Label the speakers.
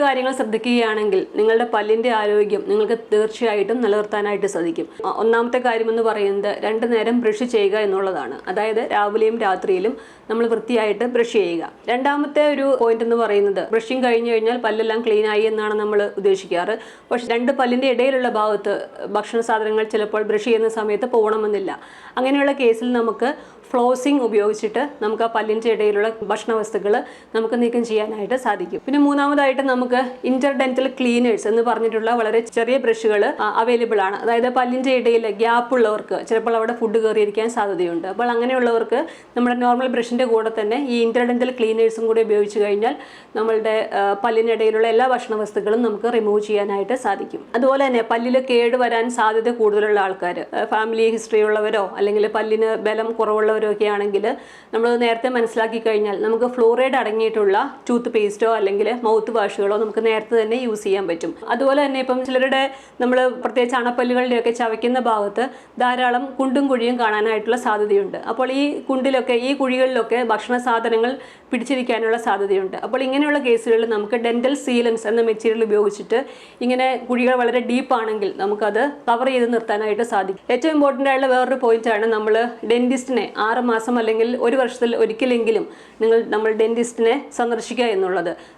Speaker 1: കാര്യങ്ങൾ ശ്രദ്ധിക്കുകയാണെങ്കിൽ നിങ്ങളുടെ പല്ലിന്റെ ആരോഗ്യം നിങ്ങൾക്ക് തീർച്ചയായിട്ടും നിലനിർത്താനായിട്ട് സാധിക്കും. ഒന്നാമത്തെ കാര്യം എന്ന് പറയുന്നത് രണ്ടു നേരം ബ്രഷ് ചെയ്യുക എന്നുള്ളതാണ്. അതായത് രാവിലെയും രാത്രിയിലും നമ്മൾ വൃത്തിയായിട്ട് ബ്രഷ് ചെയ്യുക. രണ്ടാമത്തെ ഒരു പോയിന്റ് എന്ന് പറയുന്നത് ബ്രഷിങ് കഴിഞ്ഞു കഴിഞ്ഞാൽ പല്ലെല്ലാം ക്ലീൻ ആയി എന്നാണ് നമ്മൾ ഉദ്ദേശിക്കാറ്. പക്ഷെ രണ്ട് പല്ലിന്റെ ഇടയിലുള്ള ഭാഗത്ത് ഭക്ഷണ സാധനങ്ങൾ ചിലപ്പോൾ ബ്രഷ് ചെയ്യുന്ന സമയത്ത് പോകണമെന്നില്ല. അങ്ങനെയുള്ള കേസിൽ നമുക്ക് ഫ്ലോസിങ് ഉപയോഗിച്ചിട്ട് നമുക്ക് ആ പല്ലിന്റെ ഇടയിലുള്ള ഭക്ഷണ വസ്തുക്കൾ നമുക്ക് നീക്കം ചെയ്യാനായിട്ട് സാധിക്കും. പിന്നെ മൂന്നാമതായിട്ട് നമുക്ക് ഇന്റർഡെന്റൽ ക്ലീനേഴ്സ് എന്ന് പറഞ്ഞിട്ടുള്ള വളരെ ചെറിയ ബ്രഷുകൾ അവൈലബിൾ ആണ്. അതായത് പല്ലിന്റെ ഇടയിൽ ഗ്യാപ്പ് ഉള്ളവർക്ക് ചിലപ്പോൾ അവിടെ ഫുഡ് കയറിയിരിക്കാൻ സാധ്യതയുണ്ട്. അപ്പോൾ അങ്ങനെയുള്ളവർക്ക് നമ്മുടെ നോർമൽ ബ്രഷിന്റെ കൂടെ തന്നെ ഈ ഇന്റർഡെന്റൽ ക്ലീനേഴ്സും കൂടി ഉപയോഗിച്ച് കഴിഞ്ഞാൽ നമ്മളുടെ പല്ലിനിടയിലുള്ള എല്ലാ ഭക്ഷണ വസ്തുക്കളും നമുക്ക് റിമൂവ് ചെയ്യാനായിട്ട് സാധിക്കും. അതുപോലെ തന്നെ പല്ലിൽ കേട് വരാൻ സാധ്യത കൂടുതലുള്ള ആൾക്കാർ ഫാമിലി ഹിസ്റ്ററി ഉള്ളവരോ അല്ലെങ്കിൽ പല്ലിന് ബലം കുറവുള്ളവരോ ഒക്കെ ആണെങ്കിൽ നമ്മൾ നേരത്തെ മനസ്സിലാക്കി കഴിഞ്ഞാൽ നമുക്ക് ഫ്ലൂറൈഡ് അടങ്ങിയിട്ടുള്ള ടൂത്ത് പേസ്റ്റോ അല്ലെങ്കിൽ മൗത്ത് വാഷുകളോ നമുക്ക് നേരത്തെ തന്നെ യൂസ് ചെയ്യാൻ പറ്റും. അതുപോലെ തന്നെ ഇപ്പം ചിലരുടെ നമ്മൾ പ്രത്യേകിച്ച് അണപ്പല്ലുകളുടെയൊക്കെ ചവയ്ക്കുന്ന ഭാഗത്ത് ധാരാളം കുണ്ടും കുഴിയും കാണാനായിട്ടുള്ള സാധ്യതയുണ്ട്. അപ്പോൾ ഈ കുണ്ടിലൊക്കെ ഈ കുഴികളിലൊക്കെ ഭക്ഷണ സാധനങ്ങൾ പിടിച്ചിരിക്കാനുള്ള സാധ്യതയുണ്ട്. അപ്പോൾ ഇങ്ങനെയുള്ള കേസുകളിൽ നമുക്ക് ഡെന്റൽ സീലൻസ് എന്ന മെറ്റീരിയൽ ഉപയോഗിച്ചിട്ട് ഇങ്ങനെ കുഴികൾ വളരെ ഡീപ്പ് ആണെങ്കിൽ നമുക്കത് കവർ ചെയ്ത് നിർത്താനായിട്ട് സാധിക്കും. ഏറ്റവും ഇമ്പോർട്ടന്റ് ആയിട്ടുള്ള വേറൊരു പോയിന്റാണ് നമ്മൾ ഡെന്റിസ്റ്റിനെ ആറ് മാസം അല്ലെങ്കിൽ ഒരു വർഷത്തിൽ ഒരിക്കലെങ്കിലും നിങ്ങൾ നമ്മൾ ഡെന്റിസ്റ്റിനെ സന്ദർശിക്കുക എന്നുള്ളത്.